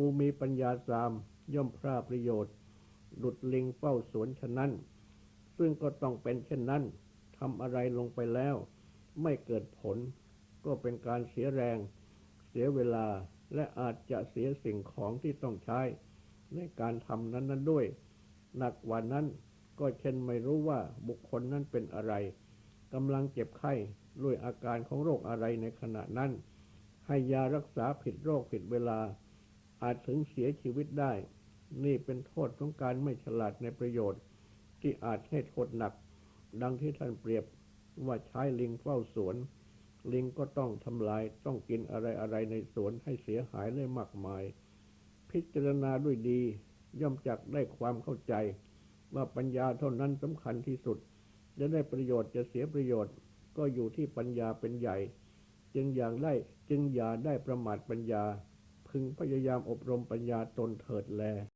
ผู้มีปัญญาสามย่อมพลาประโยชน์ดุดลิงเฝ้าสวนฉะนั้น ซึ่งก็ต้องเป็นเช่นนั้นทำอะไรลงไปแล้ว ไม่เกิดผล ก็เป็นการเสียแรง เสียเวลาและอาจจะเสียสิ่งของที่ต้องใช้ ในการทำนั้นนั้นด้วย หนักกว่านั้นก็เช่นไม่รู้ว่าบุคคลนั้นเป็นอะไรกำลังเจ็บไข้ด้วยอาการของโรคอะไรในขณะนั้น ให้ยารักษาผิดโรคผิดเวลา อาจถึงเสียชีวิตได้ นี่เป็นโทษของการไม่ฉลาดในประโยชน์ ที่อาจให้โทษหนัก ดังที่ท่านเปรียบว่าใช้ลิงเฝ้าสวน ลิงก็ต้องทำลายต้องกินอะไรอะไรในสวนให้เสียหายเลยมากมาย พิจารณาด้วยดี ย่อมจักได้ความเข้าใจ ว่าปัญญาเท่านั้นสำคัญที่สุด จะได้ประโยชน์จะเสียประโยชน์ ก็อยู่ที่ปัญญาเป็นใหญ่ จึงอย่างได้จึงอย่าได้ประมาทปัญญา พึงพยายามอบรมปัญญาตนเถิดแล